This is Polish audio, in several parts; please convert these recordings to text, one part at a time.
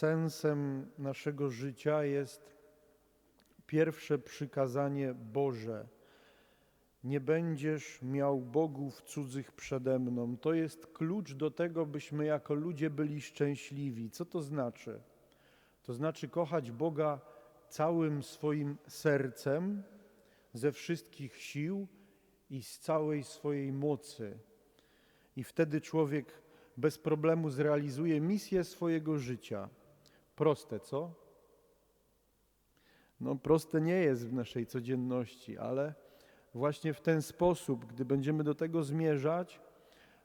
sensem naszego życia jest pierwsze przykazanie Boże. Nie będziesz miał bogów cudzych przede mną. To jest klucz do tego, byśmy jako ludzie byli szczęśliwi. Co to znaczy? To znaczy kochać Boga całym swoim sercem, ze wszystkich sił i z całej swojej mocy. I wtedy człowiek bez problemu zrealizuje misję swojego życia. Proste, co? No, proste nie jest w naszej codzienności, ale właśnie w ten sposób, gdy będziemy do tego zmierzać,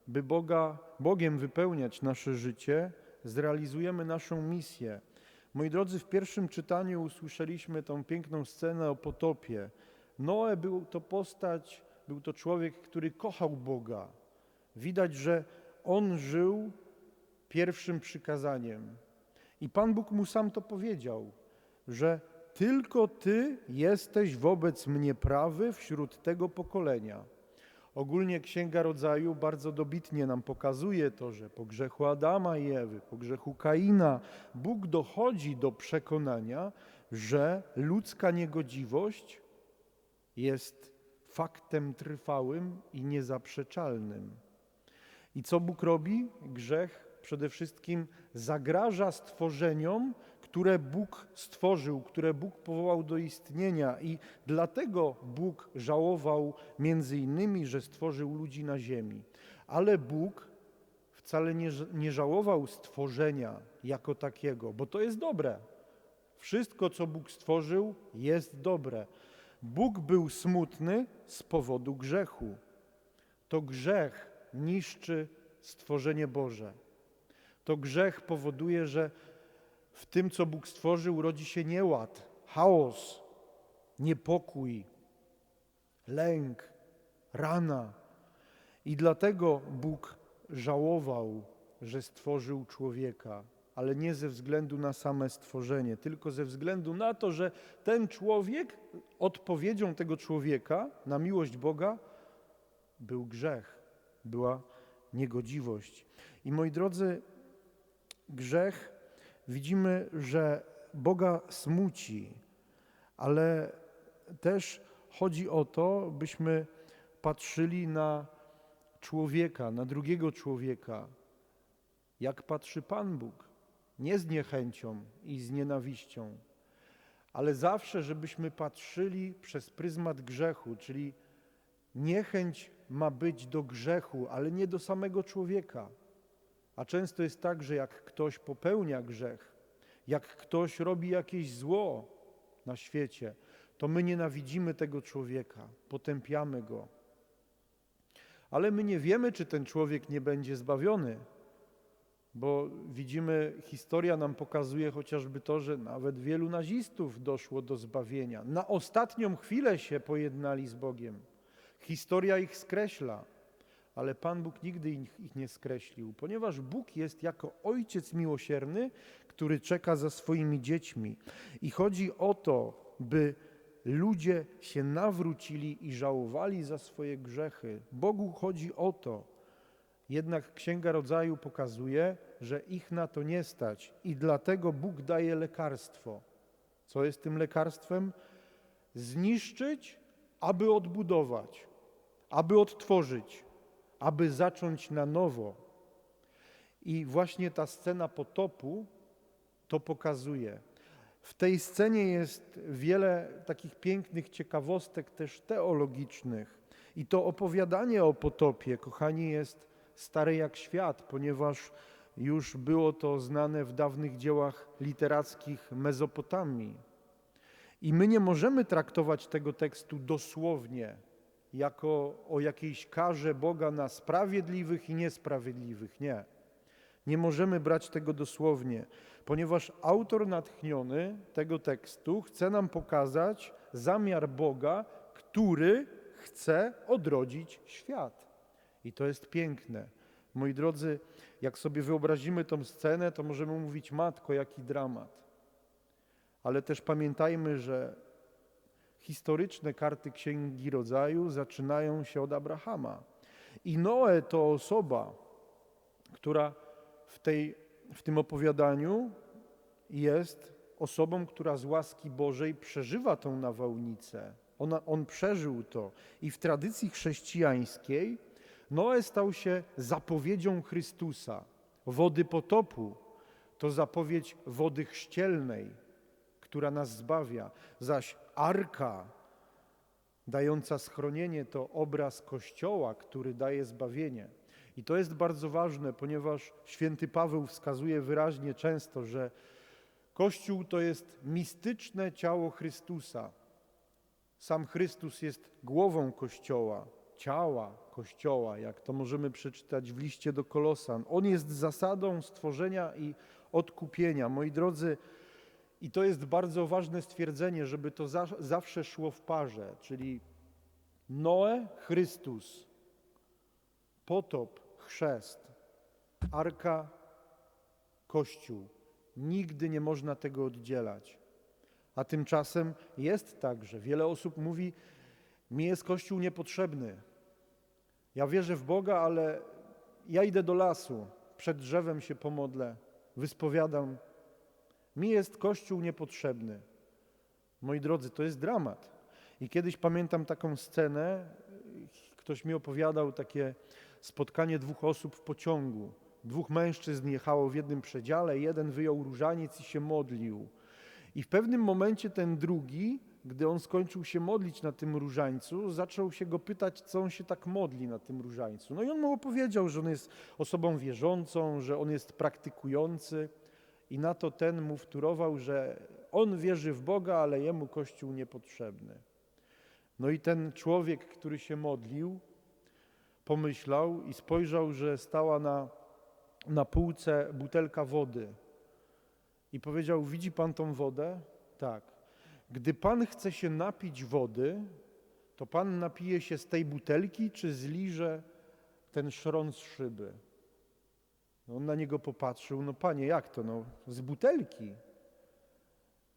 by Boga, Bogiem wypełniać nasze życie, zrealizujemy naszą misję. Moi drodzy, w pierwszym czytaniu usłyszeliśmy tą piękną scenę o potopie. Noe był to postać, był to człowiek, który kochał Boga. Widać, że on żył pierwszym przykazaniem. I Pan Bóg mu sam to powiedział, że tylko Ty jesteś wobec mnie prawy wśród tego pokolenia. Ogólnie Księga Rodzaju bardzo dobitnie nam pokazuje to, że po grzechu Adama i Ewy, po grzechu Kaina, Bóg dochodzi do przekonania, że ludzka niegodziwość jest faktem trwałym i niezaprzeczalnym. I co Bóg robi? Grzech przede wszystkim zagraża stworzeniom, które Bóg stworzył, które Bóg powołał do istnienia i dlatego Bóg żałował między innymi, że stworzył ludzi na ziemi. Ale Bóg wcale nie, nie żałował stworzenia jako takiego, bo to jest dobre. Wszystko, co Bóg stworzył, jest dobre. Bóg był smutny z powodu grzechu. To grzech niszczy stworzenie Boże. To grzech powoduje, że w tym, co Bóg stworzył, rodzi się nieład, chaos, niepokój, lęk, rana. I dlatego Bóg żałował, że stworzył człowieka, ale nie ze względu na same stworzenie, tylko ze względu na to, że ten człowiek, odpowiedzią tego człowieka na miłość Boga był grzech, była niegodziwość. I moi drodzy, grzech widzimy, że Boga smuci, ale też chodzi o to, byśmy patrzyli na człowieka, na drugiego człowieka, jak patrzy Pan Bóg. Nie z niechęcią i z nienawiścią, ale zawsze, żebyśmy patrzyli przez pryzmat grzechu, czyli niechęć ma być do grzechu, ale nie do samego człowieka. A często jest tak, że jak ktoś popełnia grzech, jak ktoś robi jakieś zło na świecie, to my nienawidzimy tego człowieka, potępiamy go. Ale my nie wiemy, czy ten człowiek nie będzie zbawiony, bo widzimy, historia nam pokazuje chociażby to, że nawet wielu nazistów doszło do zbawienia. Na ostatnią chwilę się pojednali z Bogiem. Historia ich skreśla ale Pan Bóg nigdy ich, ich nie skreślił, ponieważ Bóg jest jako ojciec miłosierny, który czeka za swoimi dziećmi. I chodzi o to, by ludzie się nawrócili i żałowali za swoje grzechy. Bogu chodzi o to. Jednak Księga Rodzaju pokazuje, że ich na to nie stać i dlatego Bóg daje lekarstwo. Co jest tym lekarstwem? Zniszczyć, aby odbudować, aby odtworzyć aby zacząć na nowo. I właśnie ta scena potopu to pokazuje. W tej scenie jest wiele takich pięknych ciekawostek, też teologicznych. I to opowiadanie o potopie, kochani, jest stare jak świat, ponieważ już było to znane w dawnych dziełach literackich Mezopotamii. I my nie możemy traktować tego tekstu dosłownie, jako o jakiejś karze Boga na sprawiedliwych i niesprawiedliwych. Nie. Nie możemy brać tego dosłownie, ponieważ autor natchniony tego tekstu chce nam pokazać zamiar Boga, który chce odrodzić świat. I to jest piękne. Moi drodzy, jak sobie wyobrazimy tą scenę, to możemy mówić, matko, jaki dramat. Ale też pamiętajmy, że historyczne karty Księgi Rodzaju zaczynają się od Abrahama. I Noe to osoba, która w, tej, w tym opowiadaniu jest osobą, która z łaski Bożej przeżywa tą nawałnicę. Ona, on przeżył to. I w tradycji chrześcijańskiej Noe stał się zapowiedzią Chrystusa. Wody potopu to zapowiedź wody chrzcielnej, która nas zbawia, zaś arka dająca schronienie to obraz Kościoła, który daje zbawienie. I to jest bardzo ważne, ponieważ święty Paweł wskazuje wyraźnie często, że Kościół to jest mistyczne ciało Chrystusa. Sam Chrystus jest głową Kościoła, ciała Kościoła, jak to możemy przeczytać w liście do Kolosan. On jest zasadą stworzenia i odkupienia. Moi drodzy, i to jest bardzo ważne stwierdzenie, żeby to za, zawsze szło w parze, czyli Noe, Chrystus, potop, chrzest, arka, Kościół. Nigdy nie można tego oddzielać. A tymczasem jest tak, że wiele osób mówi: Mi jest Kościół niepotrzebny. Ja wierzę w Boga, ale ja idę do lasu, przed drzewem się pomodlę, wyspowiadam. Mi jest Kościół niepotrzebny. Moi drodzy, to jest dramat. I kiedyś pamiętam taką scenę, ktoś mi opowiadał takie spotkanie dwóch osób w pociągu. Dwóch mężczyzn jechało w jednym przedziale, jeden wyjął różaniec i się modlił. I w pewnym momencie ten drugi, gdy on skończył się modlić na tym różańcu, zaczął się go pytać, co on się tak modli na tym różańcu. No i on mu opowiedział, że on jest osobą wierzącą, że on jest praktykujący. I na to ten mu wtórował, że on wierzy w Boga, ale jemu Kościół niepotrzebny. No i ten człowiek, który się modlił, pomyślał i spojrzał, że stała na, na półce butelka wody. I powiedział: Widzi pan tą wodę? Tak. Gdy pan chce się napić wody, to pan napije się z tej butelki, czy zliże ten szron z szyby? No on na niego popatrzył: No panie, jak to? No, z butelki.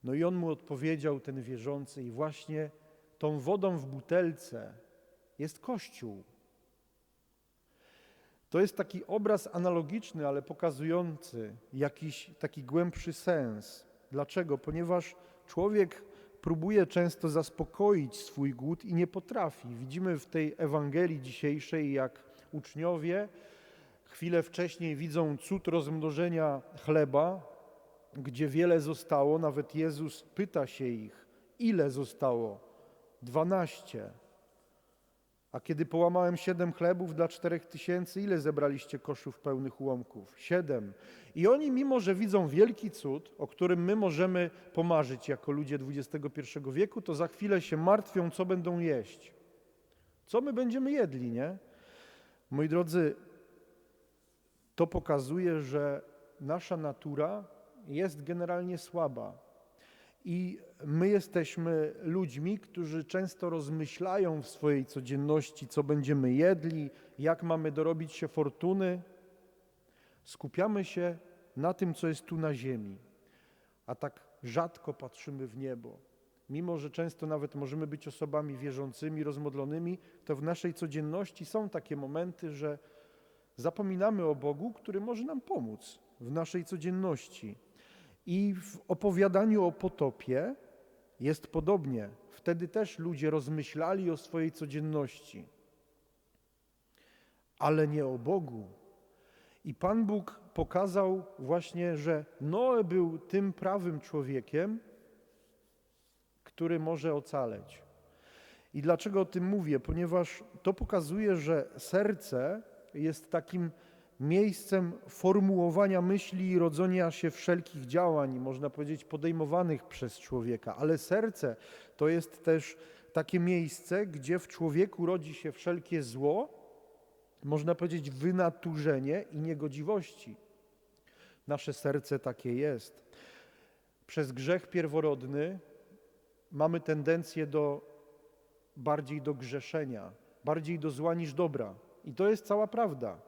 No i on mu odpowiedział, ten wierzący, i właśnie tą wodą w butelce jest Kościół. To jest taki obraz analogiczny, ale pokazujący jakiś taki głębszy sens. Dlaczego? Ponieważ człowiek próbuje często zaspokoić swój głód i nie potrafi. Widzimy w tej Ewangelii dzisiejszej, jak uczniowie chwilę wcześniej widzą cud rozmnożenia chleba, gdzie wiele zostało. Nawet Jezus pyta się ich, ile zostało? Dwanaście. A kiedy połamałem siedem chlebów dla czterech tysięcy, ile zebraliście koszów pełnych ułomków? Siedem. I oni, mimo że widzą wielki cud, o którym my możemy pomarzyć jako ludzie XXI wieku, to za chwilę się martwią, co będą jeść. Co my będziemy jedli, nie? Moi drodzy, to pokazuje, że nasza natura jest generalnie słaba. I my jesteśmy ludźmi, którzy często rozmyślają w swojej codzienności, co będziemy jedli, jak mamy dorobić się fortuny. Skupiamy się na tym, co jest tu na ziemi, a tak rzadko patrzymy w niebo. Mimo, że często nawet możemy być osobami wierzącymi, rozmodlonymi, to w naszej codzienności są takie momenty, że zapominamy o Bogu, który może nam pomóc w naszej codzienności. I w opowiadaniu o potopie jest podobnie. Wtedy też ludzie rozmyślali o swojej codzienności, ale nie o Bogu. I Pan Bóg pokazał właśnie, że Noe był tym prawym człowiekiem, który może ocaleć. I dlaczego o tym mówię? Ponieważ to pokazuje, że serce jest takim miejscem formułowania myśli i rodzenia się wszelkich działań, można powiedzieć, podejmowanych przez człowieka. Ale serce to jest też takie miejsce, gdzie w człowieku rodzi się wszelkie zło, można powiedzieć, wynaturzenie i niegodziwości. Nasze serce takie jest. Przez grzech pierworodny mamy tendencję do bardziej do grzeszenia, bardziej do zła niż dobra. I to jest cała prawda.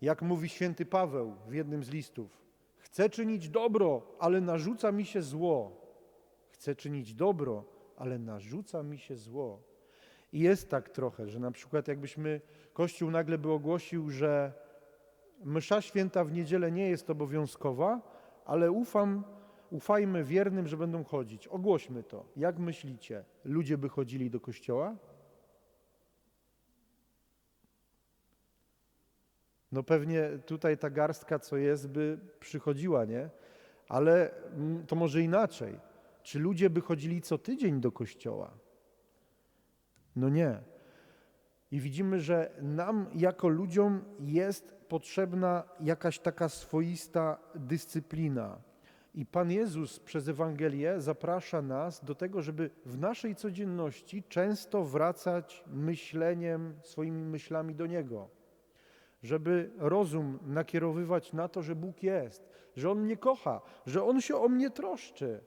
Jak mówi święty Paweł w jednym z listów, chcę czynić dobro, ale narzuca mi się zło. Chcę czynić dobro, ale narzuca mi się zło. I jest tak trochę, że na przykład jakbyśmy Kościół nagle by ogłosił, że msza święta w niedzielę nie jest obowiązkowa, ale ufam, ufajmy wiernym, że będą chodzić. Ogłośmy to. Jak myślicie, ludzie by chodzili do kościoła? No pewnie tutaj ta garstka, co jest, by przychodziła, nie? Ale mm, to może inaczej. Czy ludzie by chodzili co tydzień do kościoła? No nie. I widzimy, że nam jako ludziom jest potrzebna jakaś taka swoista dyscyplina. I Pan Jezus przez Ewangelię zaprasza nas do tego, żeby w naszej codzienności często wracać myśleniem, swoimi myślami do Niego. Żeby rozum nakierowywać na to, że Bóg jest, że On mnie kocha, że On się o mnie troszczy.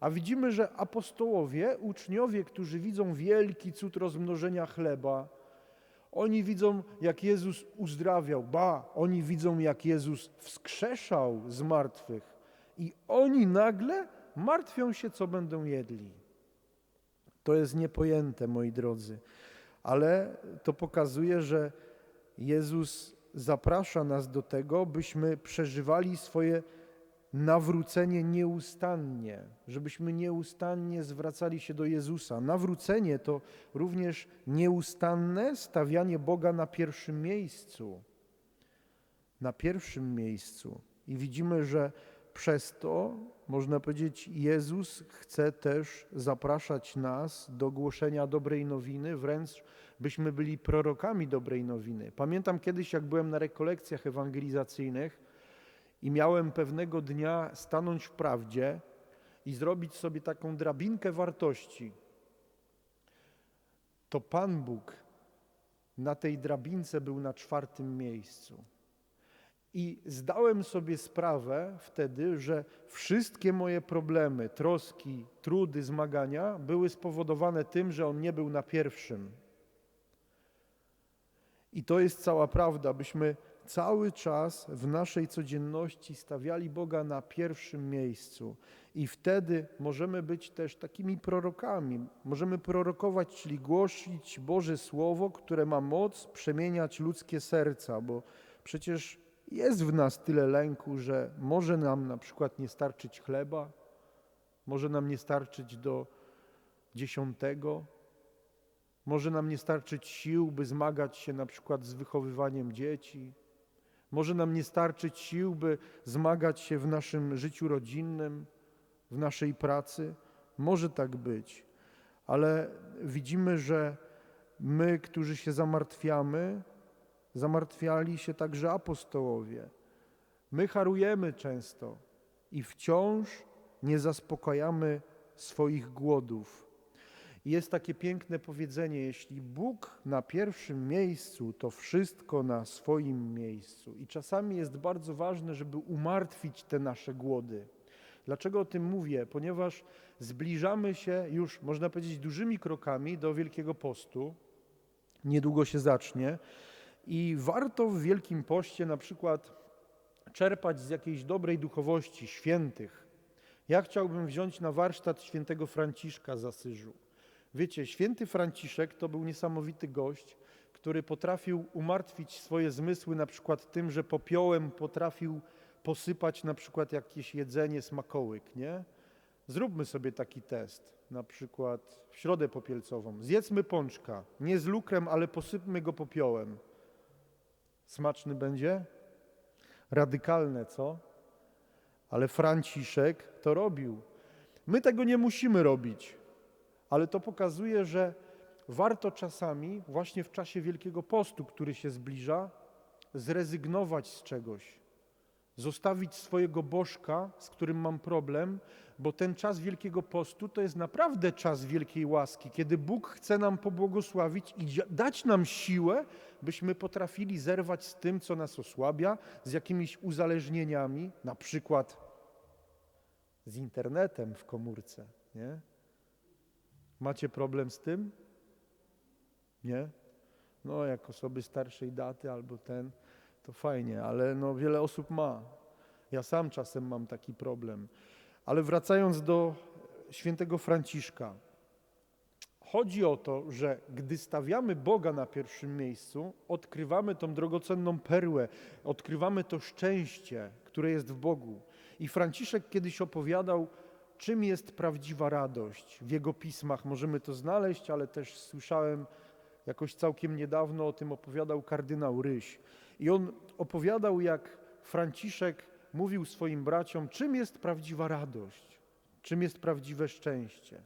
A widzimy, że apostołowie, uczniowie, którzy widzą wielki cud rozmnożenia chleba, oni widzą, jak Jezus uzdrawiał, ba, oni widzą, jak Jezus wskrzeszał z martwych. I oni nagle martwią się, co będą jedli. To jest niepojęte, moi drodzy, ale to pokazuje, że Jezus zaprasza nas do tego, byśmy przeżywali swoje nawrócenie nieustannie, żebyśmy nieustannie zwracali się do Jezusa. Nawrócenie to również nieustanne stawianie Boga na pierwszym miejscu. Na pierwszym miejscu. I widzimy, że przez to, można powiedzieć, Jezus chce też zapraszać nas do głoszenia dobrej nowiny, wręcz byśmy byli prorokami dobrej nowiny. Pamiętam kiedyś, jak byłem na rekolekcjach ewangelizacyjnych i miałem pewnego dnia stanąć w prawdzie i zrobić sobie taką drabinkę wartości. To Pan Bóg na tej drabince był na czwartym miejscu. I zdałem sobie sprawę wtedy, że wszystkie moje problemy, troski, trudy, zmagania były spowodowane tym, że on nie był na pierwszym. I to jest cała prawda, byśmy cały czas w naszej codzienności stawiali Boga na pierwszym miejscu. I wtedy możemy być też takimi prorokami. Możemy prorokować, czyli głosić Boże Słowo, które ma moc przemieniać ludzkie serca, bo przecież jest w nas tyle lęku, że może nam na przykład nie starczyć chleba, może nam nie starczyć do dziesiątego, może nam nie starczyć sił, by zmagać się na przykład z wychowywaniem dzieci, może nam nie starczyć sił, by zmagać się w naszym życiu rodzinnym, w naszej pracy. Może tak być, ale widzimy, że my, którzy się zamartwiamy, zamartwiali się także apostołowie. My harujemy często i wciąż nie zaspokajamy swoich głodów. Jest takie piękne powiedzenie: jeśli Bóg na pierwszym miejscu, to wszystko na swoim miejscu. I czasami jest bardzo ważne, żeby umartwić te nasze głody. Dlaczego o tym mówię? Ponieważ zbliżamy się już, można powiedzieć, dużymi krokami do Wielkiego Postu. Niedługo się zacznie. I warto w Wielkim Poście na przykład czerpać z jakiejś dobrej duchowości świętych. Ja chciałbym wziąć na warsztat świętego Franciszka z Asyżu. Wiecie, święty Franciszek to był niesamowity gość, który potrafił umartwić swoje zmysły na przykład tym, że popiołem potrafił posypać na przykład jakieś jedzenie, smakołyk, nie? Zróbmy sobie taki test, na przykład w środę popielcową. Zjedzmy pączka, nie z lukrem, ale posypmy go popiołem. Smaczny będzie? Radykalne, co? Ale Franciszek to robił. My tego nie musimy robić, ale to pokazuje, że warto czasami, właśnie w czasie Wielkiego Postu, który się zbliża, zrezygnować z czegoś, zostawić swojego bożka, z którym mam problem, bo ten czas Wielkiego Postu to jest naprawdę czas wielkiej łaski, kiedy Bóg chce nam pobłogosławić i dać nam siłę, byśmy potrafili zerwać z tym, co nas osłabia, z jakimiś uzależnieniami, na przykład z internetem w komórce. Nie? Macie problem z tym? Nie? No, jak osoby starszej daty albo ten, to fajnie, ale no, wiele osób ma. Ja sam czasem mam taki problem. Ale wracając do świętego Franciszka, chodzi o to, że gdy stawiamy Boga na pierwszym miejscu, odkrywamy tą drogocenną perłę, odkrywamy to szczęście, które jest w Bogu. I Franciszek kiedyś opowiadał, czym jest prawdziwa radość. W jego pismach możemy to znaleźć, ale też słyszałem jakoś całkiem niedawno o tym opowiadał kardynał Ryś. I on opowiadał, jak Franciszek mówił swoim braciom, czym jest prawdziwa radość, czym jest prawdziwe szczęście.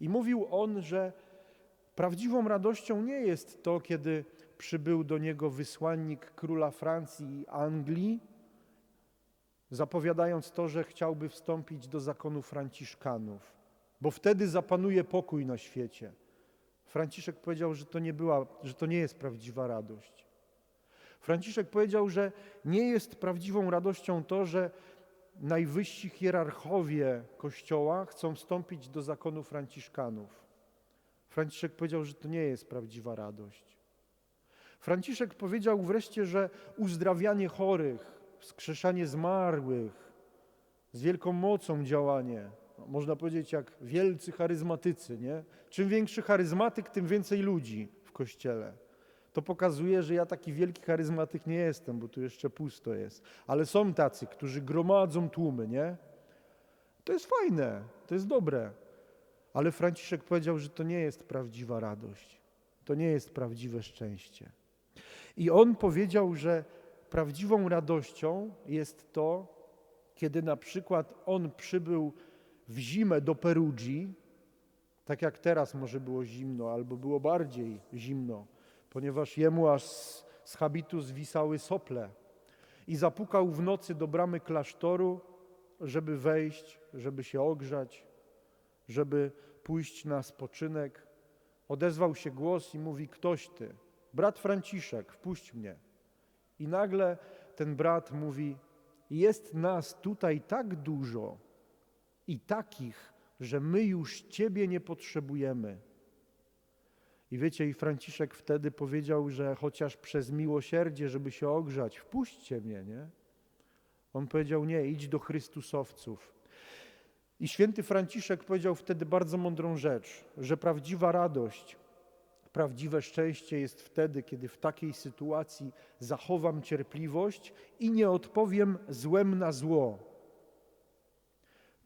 I mówił on, że prawdziwą radością nie jest to, kiedy przybył do niego wysłannik króla Francji i Anglii, zapowiadając to, że chciałby wstąpić do zakonu Franciszkanów, bo wtedy zapanuje pokój na świecie. Franciszek powiedział, że to nie była, że to nie jest prawdziwa radość. Franciszek powiedział, że nie jest prawdziwą radością to, że najwyżsi hierarchowie Kościoła chcą wstąpić do zakonu Franciszkanów. Franciszek powiedział, że to nie jest prawdziwa radość. Franciszek powiedział wreszcie, że uzdrawianie chorych, wskrzeszanie zmarłych, z wielką mocą działanie, można powiedzieć jak wielcy charyzmatycy, nie? Czym większy charyzmatyk, tym więcej ludzi w Kościele. To pokazuje, że ja taki wielki charyzmatyk nie jestem, bo tu jeszcze pusto jest. Ale są tacy, którzy gromadzą tłumy, nie? To jest fajne, to jest dobre. Ale Franciszek powiedział, że to nie jest prawdziwa radość. To nie jest prawdziwe szczęście. I on powiedział, że prawdziwą radością jest to, kiedy na przykład on przybył w zimę do Perugii, tak jak teraz może było zimno, albo było bardziej zimno, ponieważ jemu aż z, habitu zwisały sople i zapukał w nocy do bramy klasztoru, żeby wejść, żeby się ogrzać, żeby pójść na spoczynek. Odezwał się głos i mówi: Ktoś ty, brat Franciszek, wpuść mnie. I nagle ten brat mówi: Jest nas tutaj tak dużo i takich, że my już Ciebie nie potrzebujemy. I wiecie, i Franciszek wtedy powiedział, że chociaż przez miłosierdzie, żeby się ogrzać, wpuśćcie mnie, nie? On powiedział: Nie, idź do Chrystusowców. I święty Franciszek powiedział wtedy bardzo mądrą rzecz, że prawdziwa radość, prawdziwe szczęście jest wtedy, kiedy w takiej sytuacji zachowam cierpliwość i nie odpowiem złem na zło.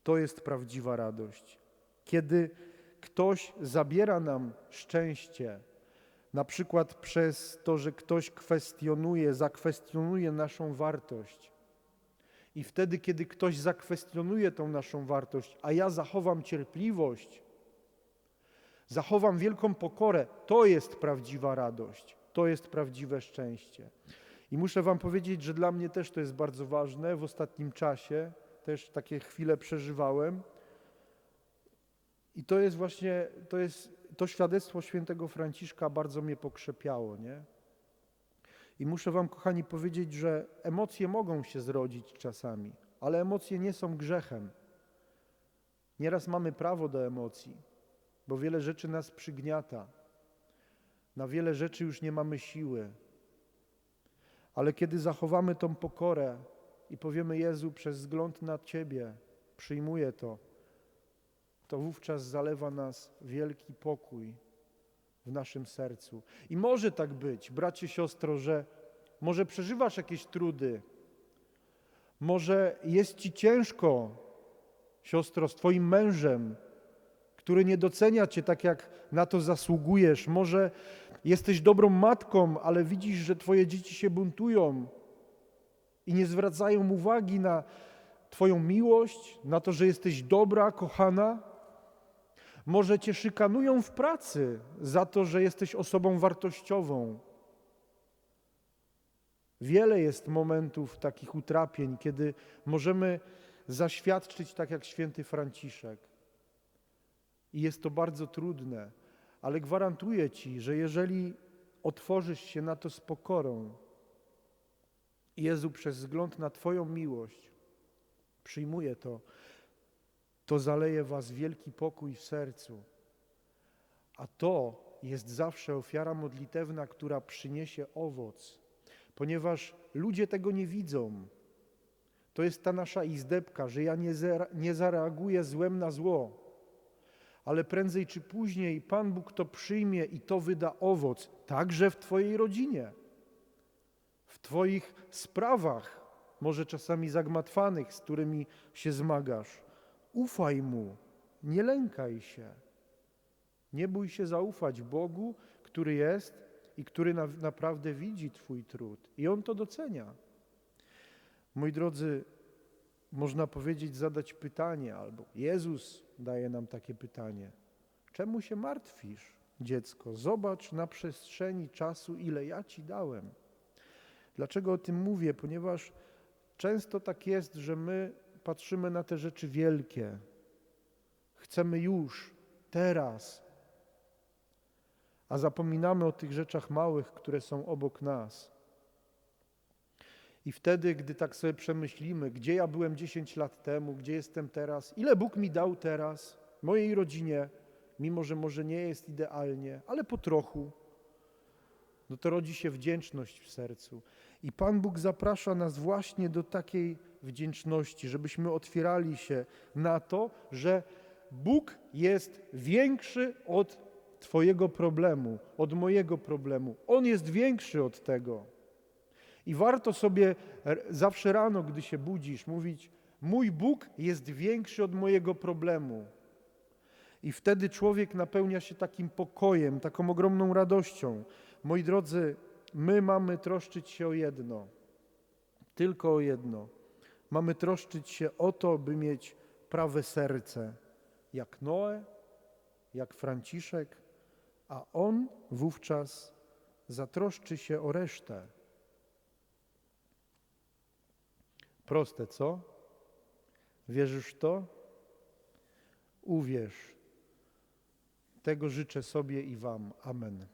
To jest prawdziwa radość. Kiedy ktoś zabiera nam szczęście, na przykład przez to, że ktoś kwestionuje, zakwestionuje naszą wartość. I wtedy, kiedy ktoś zakwestionuje tą naszą wartość, a ja zachowam cierpliwość, zachowam wielką pokorę, to jest prawdziwa radość, to jest prawdziwe szczęście. I muszę Wam powiedzieć, że dla mnie też to jest bardzo ważne w ostatnim czasie, też takie chwile przeżywałem. I to jest właśnie, to jest to świadectwo świętego Franciszka bardzo mnie pokrzepiało, nie? I muszę wam, kochani, powiedzieć, że emocje mogą się zrodzić czasami, ale emocje nie są grzechem. Nieraz mamy prawo do emocji, bo wiele rzeczy nas przygniata. Na wiele rzeczy już nie mamy siły. Ale kiedy zachowamy tą pokorę i powiemy Jezu, przez wzgląd na Ciebie przyjmuję to, to wówczas zalewa nas wielki pokój w naszym sercu. I może tak być, bracie, siostro, że może przeżywasz jakieś trudy, może jest ci ciężko, siostro, z Twoim mężem, który nie docenia Cię tak, jak na to zasługujesz. Może jesteś dobrą matką, ale widzisz, że Twoje dzieci się buntują i nie zwracają uwagi na Twoją miłość, na to, że jesteś dobra, kochana. Może cię szykanują w pracy za to, że jesteś osobą wartościową. Wiele jest momentów takich utrapień, kiedy możemy zaświadczyć tak jak święty Franciszek. I jest to bardzo trudne, ale gwarantuję Ci, że jeżeli otworzysz się na to z pokorą, Jezu przez wzgląd na Twoją miłość przyjmuje to, to zaleje was wielki pokój w sercu. A to jest zawsze ofiara modlitewna, która przyniesie owoc, ponieważ ludzie tego nie widzą. To jest ta nasza izdebka, że ja nie, nie zareaguję złem na zło, ale prędzej czy później Pan Bóg to przyjmie i to wyda owoc, także w Twojej rodzinie, w Twoich sprawach, może czasami zagmatwanych, z którymi się zmagasz. Ufaj Mu, nie lękaj się. Nie bój się zaufać Bogu, który jest i który na, naprawdę widzi Twój trud i On to docenia. Moi drodzy, można powiedzieć, zadać pytanie, albo Jezus daje nam takie pytanie: czemu się martwisz, dziecko? Zobacz na przestrzeni czasu, ile ja ci dałem. Dlaczego o tym mówię? Ponieważ często tak jest, że my patrzymy na te rzeczy wielkie. Chcemy już, teraz, a zapominamy o tych rzeczach małych, które są obok nas. I wtedy, gdy tak sobie przemyślimy, gdzie ja byłem 10 lat temu, gdzie jestem teraz, ile Bóg mi dał teraz, mojej rodzinie, mimo że może nie jest idealnie, ale po trochu, no to rodzi się wdzięczność w sercu. I Pan Bóg zaprasza nas właśnie do takiej wdzięczności, żebyśmy otwierali się na to, że Bóg jest większy od Twojego problemu, od mojego problemu. On jest większy od tego. I warto sobie zawsze rano, gdy się budzisz, mówić: Mój Bóg jest większy od mojego problemu. I wtedy człowiek napełnia się takim pokojem, taką ogromną radością. Moi drodzy, my mamy troszczyć się o jedno, tylko o jedno. Mamy troszczyć się o to, by mieć prawe serce, jak Noe, jak Franciszek, a on wówczas zatroszczy się o resztę. Proste, co? Wierzysz w to? Uwierz. Tego życzę sobie i Wam. Amen.